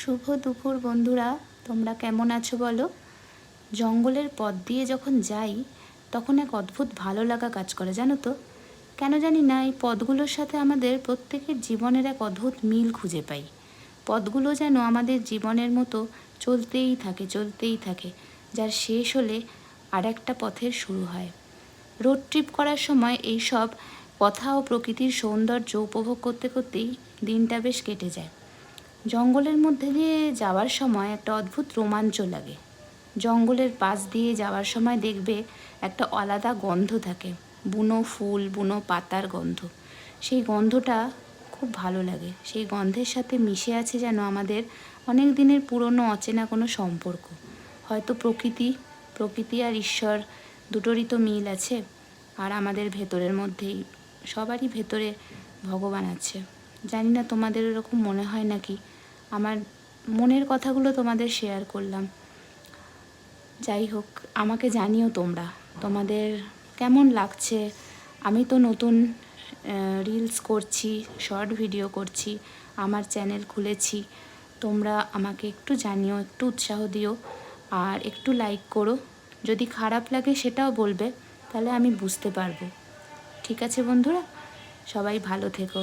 শুভ দুপুর বন্ধুরা, তোমরা কেমন আছো বলো? জঙ্গলের পথ দিয়ে যখন যাই, তখন এক অদ্ভুত ভালো লাগা কাজ করে, জানো তো? কেন জানি না, এই পথগুলোর সাথে আমাদের প্রত্যেকের জীবনের এক অদ্ভুত মিল খুঁজে পাই। পথগুলো যেন আমাদের জীবনের মতো চলতেই থাকে চলতেই থাকে, যার শেষ হলে আর একটা পথের শুরু হয়। রোড ট্রিপ করার সময় এই সব কথা ও প্রকৃতির সৌন্দর্য উপভোগ করতে করতেই দিনটা বেশ কেটে যায়। জঙ্গলের মধ্যে দিয়ে যাওয়ার সময় একটা অদ্ভুত রোমাঞ্চ লাগে। জঙ্গলের পাশ দিয়ে যাওয়ার সময় দেখবে একটা আলাদা গন্ধ থাকে, বুনো ফুল, বুনো পাতার গন্ধ। সেই গন্ধটা খুব ভালো লাগে। সেই গন্ধের সাথে মিশে আছে যেন আমাদের অনেক দিনের পুরনো অচেনা কোনো সম্পর্ক। হয়তো প্রকৃতি প্রকৃতি আর ঈশ্বর দুটোরই তো মিল আছে, আর আমাদের ভেতরের মধ্যেই সবারই ভেতরে ভগবান আছে। জানি না তোমাদের এরকম মনে হয় নাকি আমার মনের কথাগুলো তোমাদের শেয়ার করলাম। যাই হোক, আমাকে জানিও তোমরা, তোমাদের কেমন লাগছে? আমি তো নতুন রিলস করছি শর্ট ভিডিও করছি, আমার চ্যানেল খুলেছি। তোমরা আমাকে একটু জানিও, একটু উৎসাহ দিও, আর একটু লাইক করো। যদি খারাপ লাগে সেটাও বলবে, তাহলে আমি বুঝতে পারব। ঠিক আছে বন্ধুরা? সবাই ভালো থেকো।